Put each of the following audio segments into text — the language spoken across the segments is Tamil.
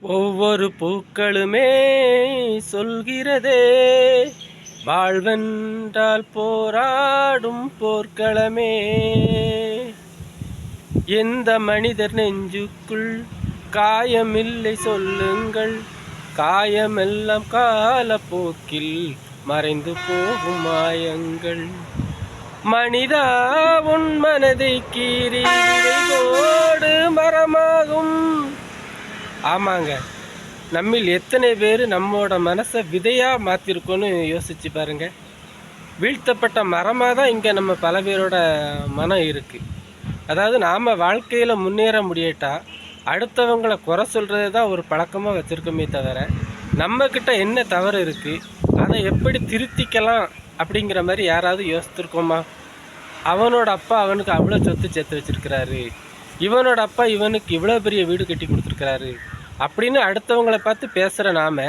ஒவ்வொரு பூக்களுமே சொல்கிறதே. வாழ்வென்றால் போராடும் போர்க்களமே. எந்த மனிதர் நெஞ்சுக்குள் காயமில்லை சொல்லுங்கள். காயமெல்லாம் காலப்போக்கில் மறைந்து போகும் மாயங்கள். மனிதா உன் மனதை கீறி ஆமாங்க. நம்மில் எத்தனை பேர் நம்மோட மனசை விதையாக மாற்றிருக்கோன்னு யோசிச்சு பாருங்க. வீழ்த்தப்பட்ட மரமாக தான் இங்கே நம்ம பல பேரோட மனம் இருக்குது அதாவது நாம் வாழ்க்கையில் முன்னேற முடியட்டா அடுத்தவங்களை குறை சொல்கிறது தான் ஒரு பழக்கமாக வச்சுருக்கோமே தவிர நம்மக்கிட்ட என்ன தவறு இருக்குது அதை எப்படி திருத்திக்கலாம் அப்படிங்கிற மாதிரி யாராவது யோசித்திருக்கோமா? அவனோட அப்பா அவனுக்கு அவ்வளோ சொத்து சேர்த்து வச்சிருக்கிறாரு. இவனோட அப்பா இவனுக்கு இவ்வளோ பெரிய வீடு கட்டி கொடுத்துருக்கிறாரு அப்படின்னு அடுத்தவங்களை பார்த்து பேசுகிற நாம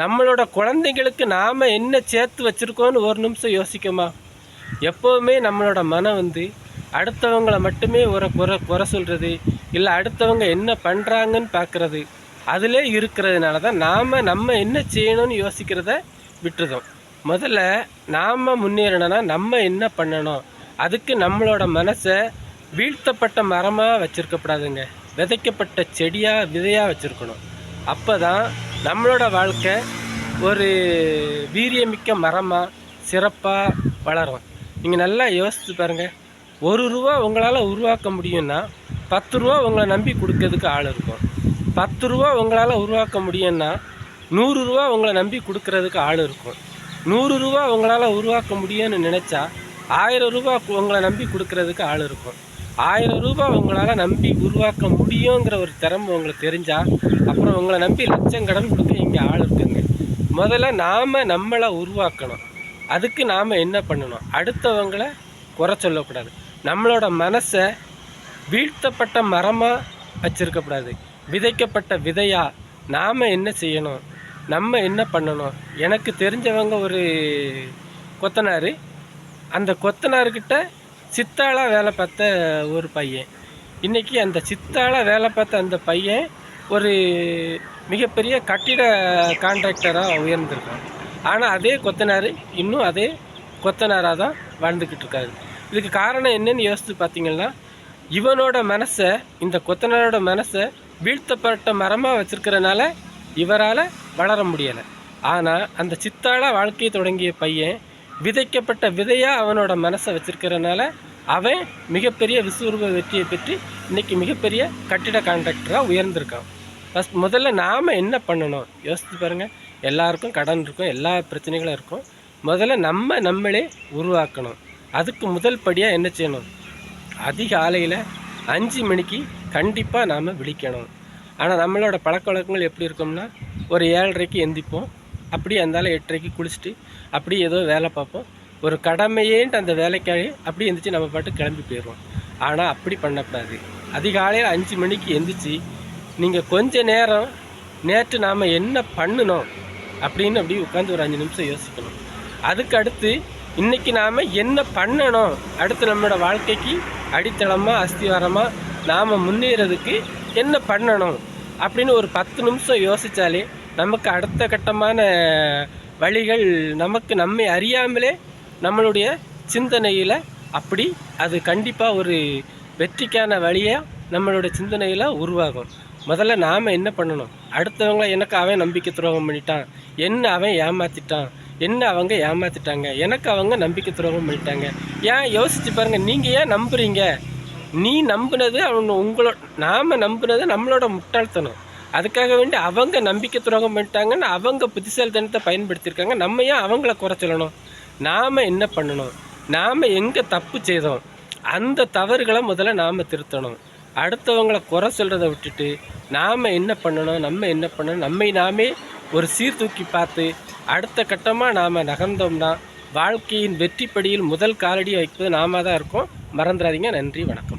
நம்மளோட குழந்தைங்களுக்கு நாம் என்ன சேர்த்து வச்சுருக்கோன்னு ஒரு நிமிஷம் யோசிக்கோமா? எப்போவுமே நம்மளோட மனம் வந்து அடுத்தவங்களை மட்டுமே ஒரு குறை குறை சொல்கிறது இல்லை அடுத்தவங்க என்ன பண்ணுறாங்கன்னு பார்க்குறது. அதிலே இருக்கிறதுனால தான் நாம் நம்ம என்ன செய்யணும்னு யோசிக்கிறத விட்டுருதோம். முதல்ல நாம் முன்னேறணும்னா நம்ம என்ன பண்ணணும்? அதுக்கு நம்மளோட மனசை வீழ்த்தப்பட்ட மரமாக வச்சுருக்கப்படாதுங்க. விதைக்கப்பட்ட செடியாக விதையாக வச்சுருக்கணும். அப்போ தான் நம்மளோட வாழ்க்கை ஒரு வீரியமிக்க மரமாக சிறப்பாக வளரும். நீங்கள் நல்லா யோசித்து பாருங்கள் ஒரு ரூபா உங்களால் உருவாக்க முடியும்னா பத்து ரூபா உங்களை நம்பி கொடுக்கறதுக்கு ஆள் இருக்கும். பத்து ரூபா உங்களால் உருவாக்க முடியும்னா நூறு ரூபா உங்களை நம்பி கொடுக்கறதுக்கு ஆள் இருக்கும். நூறு ரூபா உங்களால் உருவாக்க முடியும்னு நினச்சா ஆயிரம் ரூபா உங்களை நம்பி கொடுக்கறதுக்கு ஆள் இருக்கும். ஆயிரம் ரூபாய் உங்களால் நம்பி உருவாக்க முடியுங்கிற ஒரு திறமை உங்களுக்கு தெரிஞ்சால் அப்புறம் உங்களை நம்பி லட்சம் கடன் கொடுக்க இங்கே ஆள் இருக்குங்க. முதல்ல நாம் நம்மளை உருவாக்கணும். அதுக்கு நாம் என்ன பண்ணணும்? அடுத்தவங்களை குறை சொல்லக்கூடாது. நம்மளோட மனசை வீழ்த்தப்பட்ட மரமாக வச்சிருக்கக்கூடாது. விதைக்கப்பட்ட விதையாக நாம் என்ன செய்யணும்? நம்ம என்ன பண்ணணும்? எனக்கு தெரிஞ்சவங்க ஒரு கொத்தனார். அந்த கொத்தனார்கிட்ட சித்தாளாக வேலை பார்த்த ஒரு பையன். இன்றைக்கி அந்த சித்தாளாக வேலை பார்த்த அந்த பையன் ஒரு மிகப்பெரிய கட்டிட கான்ட்ராக்டராக உயர்ந்திருக்கான். ஆனால் அதே கொத்தனார் இன்னும் அதே கொத்தனாராக தான் வாழ்ந்துக்கிட்டு இருக்காரு. இதுக்கு காரணம் என்னன்னு யோசித்து பார்த்தீங்கன்னா இவனோட மனசை இந்த கொத்தனாரோட மனசை வீழ்த்தப்பட்ட மரமாக வச்சுருக்கிறனால இவரால் வளர முடியலை. ஆனால் அந்த சித்தாளாக வாழ்க்கையை தொடங்கிய பையன் விதைக்கப்பட்ட விதையாக அவனோட மனசை வச்சுருக்கிறனால அவன் மிகப்பெரிய விஸ்வரூப வெற்றியை பெற்று இன்றைக்கி மிகப்பெரிய கட்டிட கான்ட்ராக்டராக உயர்ந்திருக்கான். ஃபஸ்ட் முதல்ல நாம் என்ன பண்ணணும்? யோசித்து பாருங்கள் எல்லாருக்கும் கடன் இருக்கும் எல்லா பிரச்சனைகளும் இருக்கும். முதல்ல நம்ம நம்மளே உருவாக்கணும். அதுக்கு முதல் படியாக என்ன செய்யணும்? அதிகாலையில் அஞ்சு மணிக்கு கண்டிப்பாக நாம் விழிக்கணும். ஆனால் நம்மளோட பழக்க வழக்கங்கள் எப்படி இருக்கும்னா ஒரு ஏழரைக்கு எந்திப்போம். அப்படியே அந்தால எட்டரைக்கு குளிச்சுட்டு அப்படியே ஏதோ வேலை பார்ப்போம். ஒரு கடமையேன்ட்டு அந்த வேலைக்காக அப்படியே எந்திரிச்சு நம்ம பாட்டு கிளம்பி போயிடுவோம் ஆனால் அப்படி பண்ணக்கூடாது. அதிகாலையில் அஞ்சு மணிக்கு எந்திரிச்சு நீங்கள் கொஞ்ச நேரம் நேற்று நாம் என்ன பண்ணணும் அப்படின்னு அப்படியே உட்காந்து ஒரு அஞ்சு நிமிஷம் யோசிக்கணும். அதுக்கு அடுத்து இன்றைக்கி நாம் என்ன பண்ணணும்? அடுத்து நம்மளோட வாழ்க்கைக்கு அடித்தளமாக அஸ்திவாரமாக நாம் முன்னேறதுக்கு என்ன பண்ணணும்? அப்படின்னு ஒரு பத்து நிமிஷம் யோசித்தாலே நமக்கு அடுத்த கட்டமான வழிகள் நமக்கு நம்மை அறியாமலே நம்மளுடைய சிந்தனையில் அப்படி அது கண்டிப்பாக ஒரு வெற்றிக்கான வழியாக நம்மளோட சிந்தனையில் உருவாகும். முதல்ல நாம் என்ன பண்ணணும்? அடுத்தவங்கள எனக்கு அவன் நம்பிக்கை துரோகம் பண்ணிட்டான். என்ன அவன் ஏமாற்றிட்டான் என்ன அவங்க ஏமாற்றிட்டாங்க எனக்கு அவங்க நம்பிக்கை துரோகம் பண்ணிட்டாங்க. ஏன்? யோசிச்சு பாருங்கள் நீங்கள் ஏன் நம்புறீங்க? நீ நம்புனது அவன் உங்களோட நாம் நம்புனது நம்மளோட முட்டாள்தனம். அதுக்காக வேண்டி அவங்க நம்பிக்கை துரோகம் பண்ணிட்டாங்கன்னு அவங்க புத்திசாலித்தனத்தை பயன்படுத்தியிருக்காங்க. நம்ம ஏன் அவங்கள குறை சொல்லணும்? நாம் என்ன பண்ணணும்? நாம் எங்கே தப்பு செய்தோம்? அந்த தவறுகளை முதல்ல நாம் திருத்தணும். அடுத்தவங்களை குறை சொல்கிறத விட்டுட்டு நாம் என்ன பண்ணணும்? நம்ம என்ன பண்ணணும்? நம்மை நாமே ஒரு சீர்தூக்கி பார்த்து அடுத்த கட்டமாக நாம் நகர்ந்தோம்னா வாழ்க்கையின் வெற்றிப்படியில் முதல் காலடி வைப்பது நாம தான் இருக்கோம். மறந்துடாதீங்க. நன்றி. வணக்கம்.